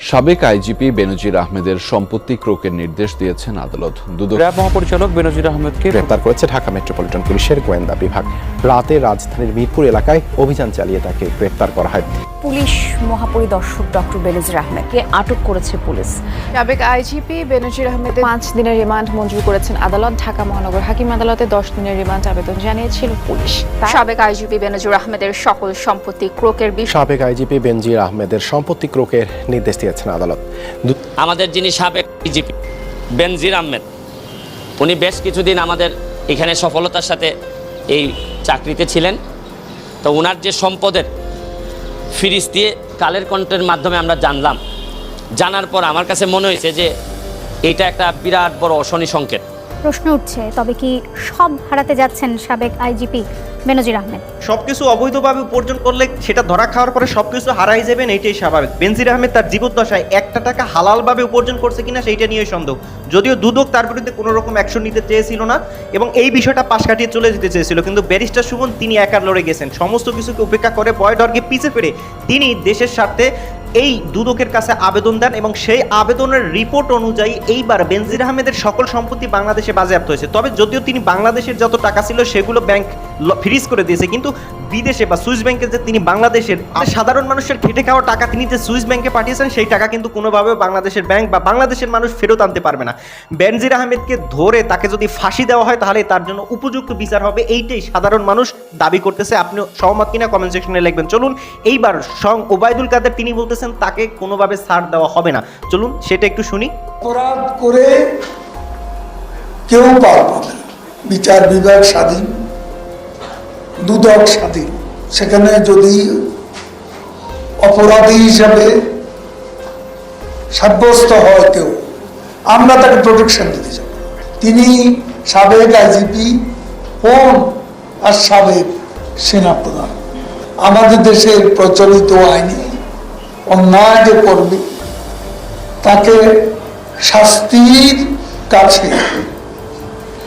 সাবেক আইজিপি বেনজির আহমেদের সম্পত্তি ক্রোকের নির্দেশ দিয়েছেন আদালত। দুদক র্যাব মহাপরিচালক বেনজির আহমেদকে গ্রেপ্তার করেছে ঢাকা মেট্রোপলিটন পুলিশের গোয়েন্দা বিভাগ। রাতে রাজধানীর মিরপুর এলাকায় অভিযান চালিয়ে তাকে গ্রেপ্তার করা হয়। পুলিশ মহাপরিদর্শক ডক্টর বেনজির আহমেদকে আটক করেছে পুলিশ। সাবেক আইজিপি বেনজির আহমেদের পাঁচ দিনের রিমান্ড মঞ্জুর করেছেন আদালত। ঢাকা মহানগর হাকিম আদালতে দশ দিনের রিমান্ড আবেদন জানিয়েছিল পুলিশ। সাবেক আইজিপি বেনজুর আহমেদের সকল সম্পত্তি ক্রোকের বিষয়ে সাবেক আইজিপি বেনজির আহমেদের সম্পত্তি ক্রোকের নির্দেশ দিয়েছেন আদালত। আমাদের যিনি সাবেক ডিজিপি বেনজির আহমেদ উনি বেশ কিছুদিন আমাদের এখানে সফলতার সাথে এই চাকরিতে ছিলেন। তো ওনার যে সম্পদের ফিরিস দিয়ে কালের কণ্ঠের মাধ্যমে আমরা জানলাম। জানার পর আমার কাছে মনে হয়েছে যে এটা একটা বিরাট বড় অশনি সংকেত। প্রশ্ন উঠছে, তবে কি সব হারাতে যাচ্ছেন সাবেক আইজিপি বেনজির আহমেদ? সবকিছু অবৈধভাবে উপার্জন করলে সেটা ধরা খাওয়ার পরে সবকিছু হারাই যাবেন এইটাই স্বাভাবিক। বেনজির আহমেদ তার জীবদ্দশায় একটা টাকা হালালভাবে উপার্জন করছে কিনা সেইটা নিয়ে সন্দেহ। যদিও দুদক তার বিরুদ্ধে কোনো রকম অ্যাকশন নিতে চেয়েছিল না এবং এই বিষয়টা পাশ কাটিয়ে চলে যেতে চেয়েছিল, কিন্তু ব্যারিস্টার সুমন তিনি একা লড়ে গেছেন। সমস্ত কিছুকে উপেক্ষা করে বয় ডরকে পিছে ফিরে তিনি দেশের স্বার্থে এই দুদকের কাছে আবেদন দেন এবং সেই আবেদনের রিপোর্ট অনুযায়ী এইবার বেনজির আহমেদের সকল সম্পত্তি বাংলাদেশে বাজেয়াপ্ত হয়েছে। তবে যদিও তিনি বাংলাদেশের যত টাকা ছিল সেগুলো ব্যাংক ফ্রিজ করে দিয়েছে, কিন্তু বিদেশে বা সুইস ব্যাংকে যে তিনি বাংলাদেশের সাধারণ মানুষের খেটে খাওয়া টাকা তিনি যে সুইস ব্যাংকে পাঠিয়েছেন, সেই টাকা কিন্তু কোনোভাবে বাংলাদেশের ব্যাংক বা বাংলাদেশের মানুষ ফেরত আনতে পারবে না। বেনজির আহমেদকে ধরে তাকে যদি ফাঁসি দেওয়া হয়, তাহলে তার জন্য উপযুক্ত বিচার হবে। এইটাই সাধারণ মানুষ দাবি করতেছে। আপনি সহমত কিনা কমেন্ট সেকশনে লিখবেন। চলুন, এইবার সং ওবায়দুল কাদের তিনি বলতেছেন তাকে কোনোভাবে ছাড় দেওয়া হবে না। চলুন, সেটা একটু শুনি। অপরাধ করে কেউ পার পাবে না। বিচার বিভাগ স্বাধীন, দুদক স্বাধীন। সেখানে যদি অপরাধী হিসাবে সাব্যস্ত হয় কেউ, আমরা তাকে প্রোটেকশন দিতে যাব তিনি সাবেক আইজিপি হন আর সাবেক সেনাপ্রধান। আমাদের দেশের প্রচলিত আইনে অন্যায় যে করবে তাকে শাস্তির কাছে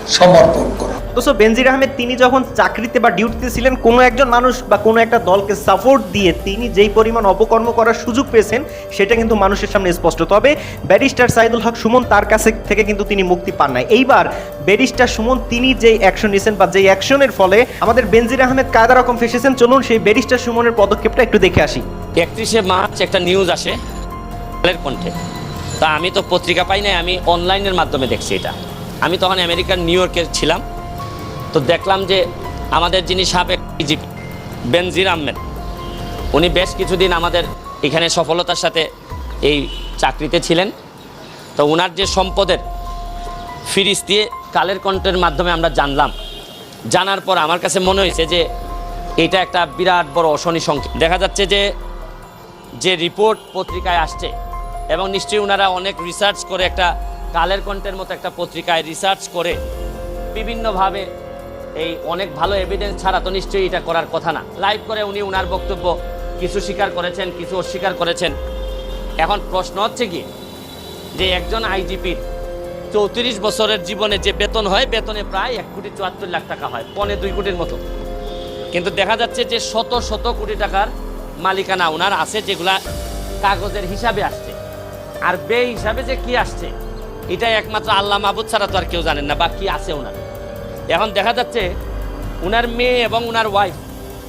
সমর্পণ করা। অথচ বেনজির আহমেদ, তিনি যখন চাকরিতে বা ডিউটিতে ছিলেন, কোনো একজন মানুষ বা কোনো একটা দলকে সাপোর্ট দিয়ে তিনি যেই পরিমাণ অপকর্ম করার সুযোগ পেয়েছেন, সেটা কিন্তু মানুষের সামনে স্পষ্ট। তবে ব্যারিস্টার সাইদুল হক সুমন তার কাছে থেকে কিন্তু তিনি মুক্তি পান নাই। এইবার ব্যারিস্টার সুমন, তিনি যেই অ্যাকশন নিয়েছেন বা যেই অ্যাকশনের ফলে আমাদের বেনজির আহমেদ কায়দা রকম ফেসেছেন। চলুন সেই ব্যারিস্টার সুমনের পদক্ষেপটা একটু দেখে আসি। একত্রিশে মার্চ একটা নিউজ আসে কণ্ঠে। তা আমি তো পত্রিকা পাই নাই, আমি অনলাইনের মাধ্যমে দেখছি এটা। আমি তখন আমেরিকার নিউ ইয়র্কে ছিলাম। তো দেখলাম যে আমাদের যিনি সাবেক ডিজিপি বেনজির আহমেদ, উনি বেশ কিছুদিন আমাদের এখানে সফলতার সাথে এই চাকরিতে ছিলেন। তো ওনার যে সম্পদের ফিরিস দিয়ে কালের কণ্ঠের মাধ্যমে আমরা জানলাম। জানার পর আমার কাছে মনে হয়েছে যে এটা একটা বিরাট বড় অশনি সংকেত। দেখা যাচ্ছে যে যে রিপোর্ট পত্রিকায় আসছে এবং নিশ্চয়ই ওনারা অনেক রিসার্চ করে একটা কালের কণ্ঠের মতো একটা পত্রিকায় রিসার্চ করে বিভিন্নভাবে এই অনেক ভালো এভিডেন্স ছাড়া তো নিশ্চয়ই এটা করার কথা না। লাইভ করে উনি ওনার বক্তব্য কিছু স্বীকার করেছেন, কিছু অস্বীকার করেছেন। এখন প্রশ্ন হচ্ছে কি? যে একজন আইজিপির চৌত্রিশ বছরের জীবনে যে বেতন হয়, বেতনে প্রায় এক কোটি চুয়াত্তর লাখ টাকা হয়, পনে দুই কোটির মতো। কিন্তু দেখা যাচ্ছে যে শত শত কোটি টাকার মালিকানা ওনার আছে, যেগুলা কাগজের হিসাবে আসছে। আর বে হিসাবে যে কি আসছে এটা একমাত্র আল্লাহ মাহবুদ ছাড়া তো আর কেউ জানেন না, বা কি আছে ওনার এখন দেখা যাচ্ছে ওনার মেয়ে এবং ওনার ওয়াইফ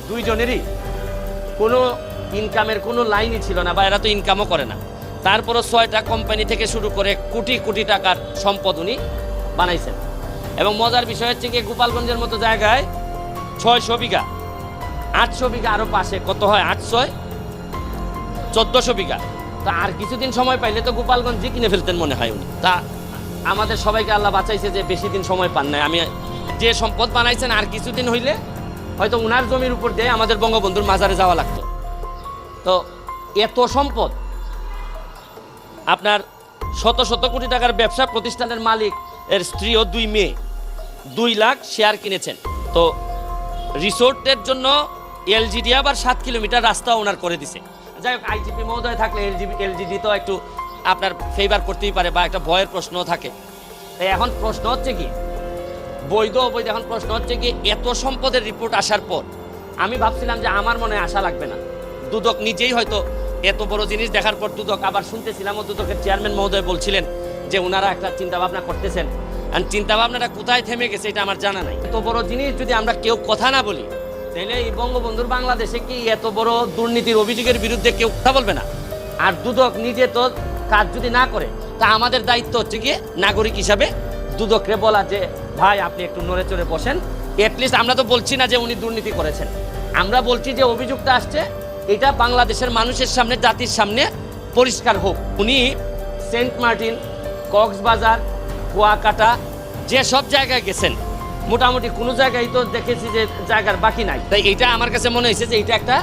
দুইজনেরই কোনো ইনকামের কোনো লাইনই ছিল না বা এরা তো ইনকামও করে না। তারপরও ছয়টা কোম্পানি থেকে শুরু করে কোটি কোটি টাকার সম্পদ উনি বানাইছেন। এবং মজার বিষয় হচ্ছে কি গোপালগঞ্জের মতো জায়গায় ছয়শো বিঘা, আটশো বিঘা আরও পাশে, কত হয়? আটশোয় চোদ্দশো বিঘা। তা আর কিছুদিন সময় পাইলে তো গোপালগঞ্জই কিনে ফেলতেন মনে হয় উনি। তা আমাদের সবাইকে আল্লাহ বাঁচাইছে যে বেশি দিন সময় পান নাই। আমি যে সম্পদ বানাইছেন আর কিছুদিন হইলে হয়তো উনার জমির উপর দিয়ে আমাদের বঙ্গবন্ধুর মাজারে যাওয়া লাগতো। তো এত সম্পদ, আপনার শত শত কোটি টাকার ব্যবসা প্রতিষ্ঠানের মালিক এর স্ত্রী ও দুই মেয়ে, দুই লাখ শেয়ার কিনেছেন। তো রিসোর্টের জন্য এলজিডি আবার সাত কিলোমিটার রাস্তা ওনার করে দিছে। যাই হোক, আইজিপি মহোদয় থাকলে এলজিবি এলজিডি তো একটু আপনার ফেভার করতেই পারে বা একটা ভয়ের প্রশ্নও থাকে। এখন প্রশ্ন হচ্ছে কি বৈধ অবৈধ এখন প্রশ্ন হচ্ছে কি এত সম্পদের রিপোর্ট আসার পর, আমি ভাবছিলাম যে আমার মনে আশা লাগবে না। দুদক নিজেই হয়তো এত বড় জিনিস দেখার পর দুদক আবার শুনতেছিলাম ও দুদকের চেয়ারম্যান মহোদয় বলছিলেন যে ওনারা একটা চিন্তা ভাবনা করতেছেন। আর চিন্তা ভাবনাটা কোথায় থেমে গেছে এটা আমার জানা নাই। এত বড় জিনিস যদি আমরা কেউ কথা না বলি, তাহলে এই বঙ্গবন্ধুর বাংলাদেশে কি এত বড় দুর্নীতির অভিযোগের বিরুদ্ধে কেউ কথা বলবে না? আর দুদক নিজে তো কাজ যদি না করে, তা আমাদের দায়িত্ব হচ্ছে গিয়ে নাগরিক হিসাবে দুদকরে বলা যে, ভাই, আপনি একটু নড়ে চড়ে বসেন। এটলিস্ট আমরা তো বলছি না যে উনি দুর্নীতি করেছেন। আমরা বলছি যে অভিযোগটা আসছে, এটা বাংলাদেশের মানুষের সামনে, জাতির সামনে পরিষ্কার হোক। উনি সেন্ট মার্টিন, কক্সবাজার, কুয়াকাটা, যে সব জায়গায় গেছেন, মোটামুটি কোনো জায়গায় তো দেখেছি যে জায়গার বাকি নাই। তাই এটা আমার কাছে মনে হয়েছে যে এটা একটা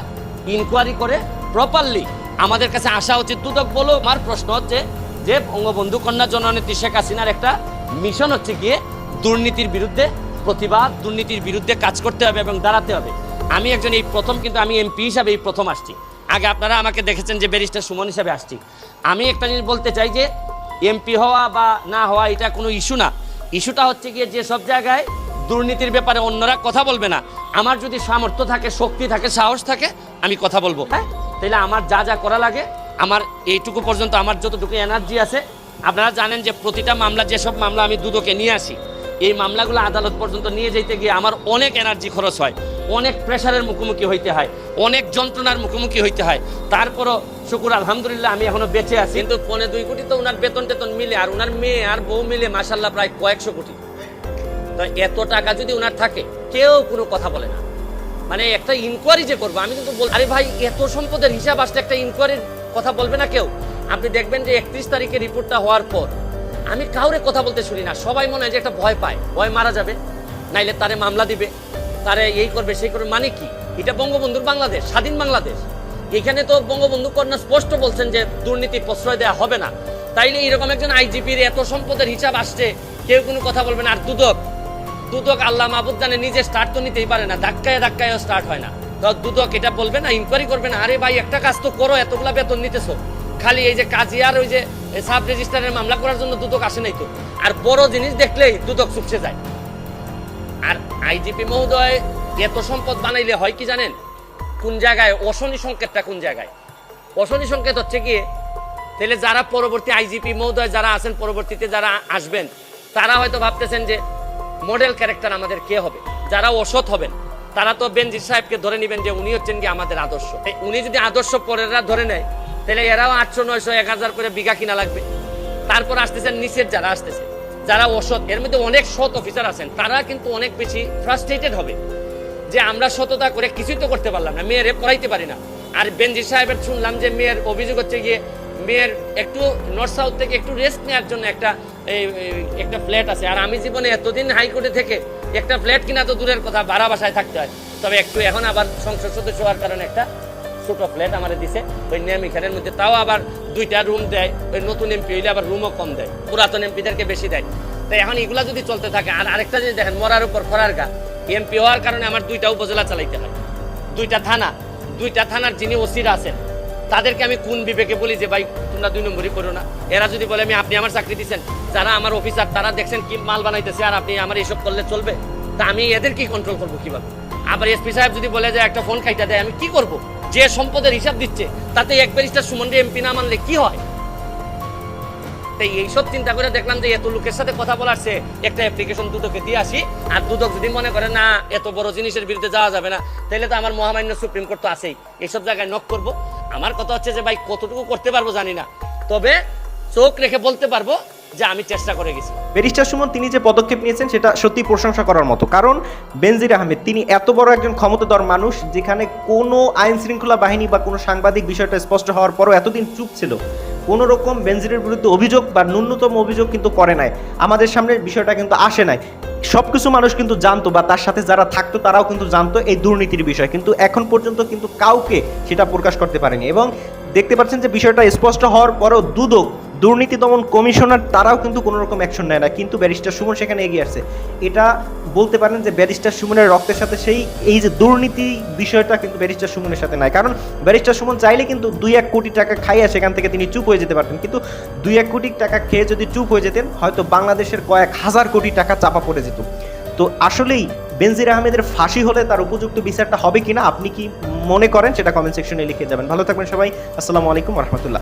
ইনকোয়ারি করে প্রপারলি আমাদের কাছে আসা উচিত। দুদক বলো আমার প্রশ্ন হচ্ছে যে বঙ্গবন্ধু কন্যা জননেত্রী শেখ হাসিনার একটা মিশন হচ্ছে গিয়ে দুর্নীতির বিরুদ্ধে প্রতিবাদ, দুর্নীতির বিরুদ্ধে কাজ করতে হবে এবং দাঁড়াতে হবে। আমি একজন এই প্রথম, কিন্তু আমি এমপি হিসাবে এই প্রথম আসছি। আগে আপনারা আমাকে দেখেছেন যে ব্যারিস্টার সুমন হিসাবে আসছি। আমি একটা জিনিস বলতে চাই যে, এমপি হওয়া বা না হওয়া এটা কোনো ইস্যু না। ইস্যুটা হচ্ছে গিয়ে যে সব জায়গায় দুর্নীতির ব্যাপারে অন্যরা কথা বলবে না। আমার যদি সামর্থ্য থাকে, শক্তি থাকে, সাহস থাকে, আমি কথা বলব। হ্যাঁ? তাহলে আমার যা যা করা লাগে, আমার এইটুকু পর্যন্ত আমার যতটুকু এনার্জি আছে আপনারা জানেন যে প্রতিটা মামলা, যেসব মামলা আমি দুদকে নিয়ে আসি, এই মামলাগুলো আদালত পর্যন্ত নিয়ে যেতে গিয়ে আমার অনেক এনার্জি খরচ হয়, অনেক প্রেশারের মুখোমুখি হইতে হয়, অনেক যন্ত্রণার মুখোমুখি হইতে হয়। তারপরও শুকুর, আলহামদুলিল্লাহ, আমি এখনও বেঁচে আছি। কিন্তু পনে দুই কোটি তো ওনার বেতন টেতন মিলে, আর ওনার মেয়ে আর বউ মিলে মাসাল্লাহ প্রায় কয়েকশো কোটি। তো এত টাকা যদি ওনার থাকে, কেউ কোনো কথা বলে না। মানে একটা ইনকোয়ারি যে করব, আমি কিন্তু বল আরে ভাই, এত সম্পদের হিসাব আসলে একটা ইনকোয়ারির কথা বলবে না কেউ? আপনি দেখবেন যে একত্রিশ তারিখে রিপোর্টটা হওয়ার পর, আমি কাউরে কথা বলতে শুনি না। সবাই মনে হয় যে একটা ভয় পায়। ভয় মারা যাবে। নাইলে তারে মামলা দিবে। তারে এই করবে, সেই করবে। মানে কি? এটা বঙ্গবন্ধুর বাংলাদেশ, স্বাধীন বাংলাদেশ। এখানে তো বঙ্গবন্ধু কন্যা স্পষ্ট বলছেন যে দুর্নীতি প্রশ্রয় দেওয়া হবে না। তাইলে এরকম একজন আইজিপির এত সম্পদের হিসাব আসছে, কেউ কোনো কথা বলবে না। আর দুদক দুদক আল্লাহ মাহবুদ জানে নিজে স্টার্ট তো নিতেই পারে না। ধাক্কায় ধাক্কায় স্টার্ট হয় না। দুদক এটা বলবে না ইনকোয়ারি করবে না। আরে ভাই, একটা কাজ তো করো, এতগুলা বেতন নিতেছো। খালি এই যে কাজী আর ওই যে সাব রেজিস্ট্রারের মামলা করার জন্য দুদক আসে নাই তো। আর বড় জিনিস দেখলেই দুদক চুপসে যায়। আর আইজিপি মহোদয় এত সম্পদ বানাইলে হয় কি জানেন? কোন জায়গায়? অশনি সংকেতটা কোন জায়গায়? অশনি সংকেত হচ্ছে গিয়ে তাহলে যারা পরবর্তী আইজিপি মহোদয় যারা আছেন, পরবর্তীতে যারা আসবেন, তারা হয়তো ভাবতেছেন যে মডেল ক্যারেক্টার আমাদের কে হবে? যারা অসৎ হবেন, তারা তো বেনজির সাহেবকে ধরে নেবেন যে উনি হচ্ছেন কি আমাদের আদর্শ। উনি যদি আদর্শ পরেরা ধরে নেয় তাহলে এরাও আটশো, নয়শো, এক হাজার করে বিঘা কিনা লাগবে। তারপর আসতেছেন নিচের যারা আসতেছে, যারা অসৎ, এর মধ্যে অনেক সৎ অফিসার আছেন, তারা কিন্তু অনেক বেশি ফ্রাস্ট্রেটেড হবে যে আমরা সততা করে কিছুই তো করতে পারলাম না, মেয়েরে পড়াইতে পারি না। আর বেনজির সাহেবের শুনলাম যে মেয়ের অভিযোগ হচ্ছে গিয়ে মেয়ের একটু নর্থ সাউথ থেকে একটু রেস্ট নেওয়ার জন্য একটা একটা ফ্ল্যাট আছে। আর আমি জীবনে এতদিন হাইকোর্টে থেকে একটা ফ্ল্যাট কিনা তো দূরের কথা, ভাড়া বাসায় থাকতে হয়। তবে একটু এখন আবার সংসদ সদস্য হওয়ার কারণে একটা ছোট ফ্ল্যাট আমার দিছে, ওই নেমিখানের মধ্যে, তাও আবার দুইটা রুম দেয়, ওই নতুন এমপি হইলে আবার রুমও কম দেয়, পুরাতন এমপিদেরকে বেশি দেয়। তো এখন এগুলা যদি চলতে থাকে, আর আরেকটা জিনিস দেখেন, মরার উপর খরার গা। এমপি হওয়ার কারণে আমার দুইটা উপজেলা চালাইতে হয়। দুইটা থানা, দুইটা থানার যিনি ওসিরা আছেন, তাদেরকে আমি কোন বিবেকে বলি যে, ভাই, তোমরা দুই নম্বরই করো না? এরা যদি বলে, আমি, আপনি আমার চাকরি দিচ্ছেন যারা আমার অফিসার তারা দেখছেন কি মাল বানাইতেছে, আর আপনি আমার এসব করলে চলবে? তা আমি এদের কি কন্ট্রোল করব কীভাবে? আবার এসপি সাহেব যদি বলে যে একটা ফোন খাইটা দেয়, আমি কি করব? যে সম্পদের হিসাব দিচ্ছে, তাতে এক ব্যারিস্টার সুমন এমপি না মানলে কি হয়? তাই এইসব চিন্তা করে দেখলাম যে এত লোকের সাথে কথা বলার চেয়ে একটা অ্যাপ্লিকেশন দুদকে দিয়ে আসি, আর দুদক যদি মনে করে, না, এত বড় জিনিসের বিরুদ্ধে যাওয়া যাবে না তাহলে তো আমার মহামান্য সুপ্রিম কোর্ট তো আছেই। এইসব জায়গায় নক করব। আমার কথা হচ্ছে যে, ভাই, কতটুকু করতে পারব জানি না। তবে চোখ রেখে বলতে পারব যে আমি চেষ্টা করে গেছি। ব্যারিস্টার সুমন, তিনি যে পদক্ষেপ নিয়েছেন, সেটা সত্যি প্রশংসা করার মতো। কারণ বেনজির আহমেদ, তিনি এত বড় একজন ক্ষমতাধর মানুষ, যেখানে কোনো আইন শৃঙ্খলা বাহিনী বা কোনো সাংবাদিক বিষয়টা স্পষ্ট হওয়ার পরও এতদিন চুপ ছিল। কোনো রকম বেনজিরের বিরুদ্ধে অভিযোগ বা ন্যূনতম অভিযোগ কিন্তু করে নাই। আমাদের সামনে বিষয়টা কিন্তু আসে নাই। সব কিছু মানুষ কিন্তু জানতো বা তার সাথে যারা থাকতো, তারাও কিন্তু জানতো এই দুর্নীতির বিষয়। কিন্তু এখন পর্যন্ত কিন্তু কাউকে সেটা প্রকাশ করতে পারেনি। এবং দেখতে পাচ্ছেন যে বিষয়টা স্পষ্ট হওয়ার পরেও দুদক দুর্নীতি দমন কমিশনার তারাও কিন্তু কোনো রকম অ্যাকশন নেয় না। কিন্তু ব্যারিস্টার সুমন সেখানে এগিয়ে আসছে। এটা বলতে পারেন যে ব্যারিস্টার সুমনের রক্তের সাথে সেই, এই যে দুর্নীতি বিষয়টা কিন্তু ব্যারিস্টার সুমনের সাথে নাই। কারণ ব্যারিস্টার সুমন চাইলে কিন্তু দুই এক কোটি টাকা খাইয়া সেখান থেকে তিনি চুপ হয়ে যেতে পারতেন। কিন্তু দুই এক কোটি টাকা খেয়ে যদি চুপ হয়ে যেতেন, হয়তো বাংলাদেশের কয়েক হাজার কোটি টাকা চাপা পড়ে যেত। তো আসলেই বেনজির আহমেদের ফাঁসি হলে তার উপযুক্ত বিচারটা হবে কিনা, আপনি কি মনে করেন সেটা কমেন্ট সেকশনে লিখে যাবেন। ভালো থাকবেন সবাই। আসসালামু আলাইকুম রহমতুল্লাহ।